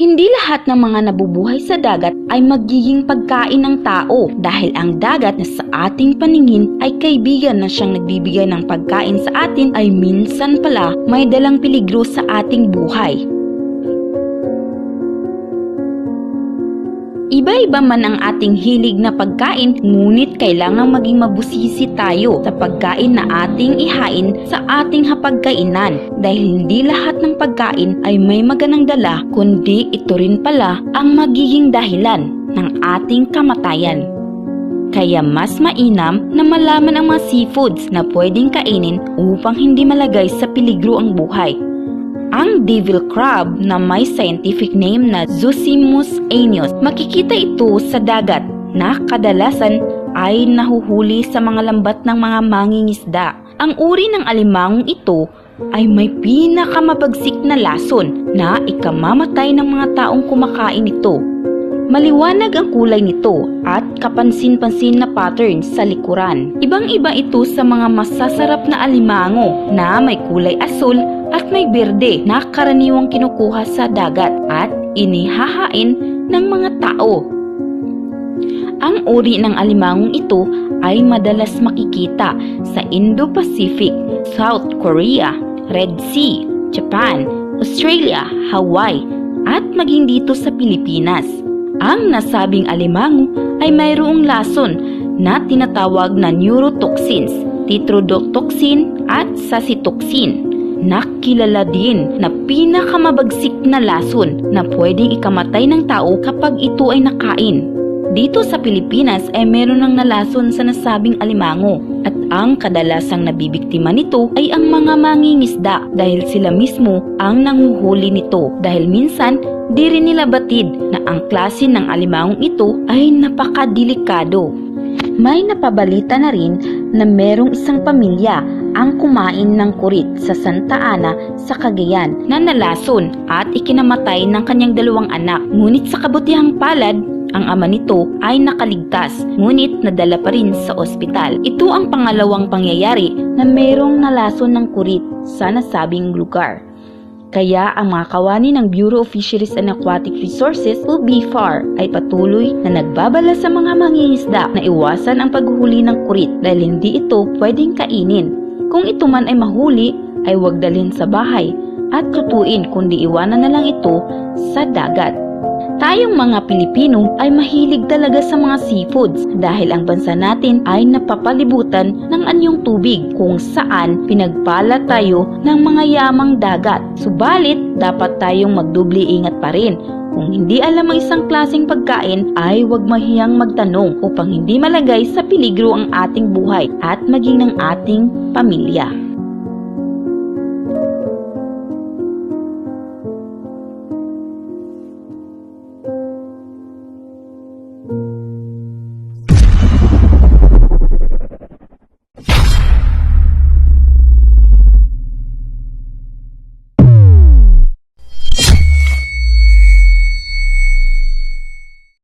Hindi lahat ng mga nabubuhay sa dagat ay magiging pagkain ng tao dahil ang dagat na sa ating paningin ay kaibigan na siyang nagbibigay ng pagkain sa atin ay minsan pala may dalang peligro sa ating buhay. Iba-iba man ang ating hilig na pagkain, ngunit kailangang maging mabusisi tayo sa pagkain na ating ihain sa ating hapagkainan dahil hindi lahat ng pagkain ay may magandang dala kundi ito rin pala ang magiging dahilan ng ating kamatayan. Kaya mas mainam na malaman ang mga seafoods na pwedeng kainin upang hindi malagay sa peligro ang buhay. Ang devil crab na may scientific name na Zosimus aeneus, makikita ito sa dagat na kadalasan ay nahuhuli sa mga lambat ng mga mangingisda. Ang uri ng alimangong ito ay may pinakamabagsik na lason na ikamamatay ng mga taong kumakain ito. Maliwanag ang kulay nito at kapansin-pansin na pattern sa likuran. Ibang-iba ito sa mga masasarap na alimango na may kulay asul at may berde na karaniwang kinukuha sa dagat at inihahain ng mga tao. Ang uri ng alimangong ito ay madalas makikita sa Indo-Pacific, South Korea, Red Sea, Japan, Australia, Hawaii, at maging dito sa Pilipinas. Ang nasabing alimango ay mayroong lason na tinatawag na neurotoxins, tetrodotoxin at sasitoxin na kilala din na pinakamabagsik na lason na pwedeng ikamatay ng tao kapag ito ay nakain. Dito sa Pilipinas ay meron ng nalason sa nasabing alimango at ang kadalasang nabibiktima nito ay ang mga mangingisda dahil sila mismo ang nanguhuli nito dahil minsan di rin nila batid na ang klase ng alimangong ito ay napakadelikado. May napabalita na rin na merong isang pamilya ang kumain ng kurit sa Santa Ana sa Cagayan na nalason at ikinamatay ng kanyang dalawang anak. Ngunit sa kabutihang palad, ang ama nito ay nakaligtas, ngunit nadala pa rin sa ospital. Ito ang pangalawang pangyayari na mayroong nalason ng kurit sa nasabing lugar. Kaya ang mga kawani ng Bureau of Fisheries and Aquatic Resources o BFAR ay patuloy na nagbabala sa mga mangingisda na iwasan ang paghuhuli ng kurit dahil hindi ito pwedeng kainin. Kung ito man ay mahuli, ay huwag dalhin sa bahay at lutuin kundi iwanan na lang ito sa dagat. Tayong mga Pilipino ay mahilig talaga sa mga seafoods dahil ang bansa natin ay napapalibutan ng anyong tubig kung saan pinagpala tayo ng mga yamang dagat. Subalit, dapat tayong magdubli ingat pa rin. Kung hindi alam ang isang klaseng pagkain ay huwag mahiyang magtanong upang hindi malagay sa peligro ang ating buhay at maging ng ating pamilya.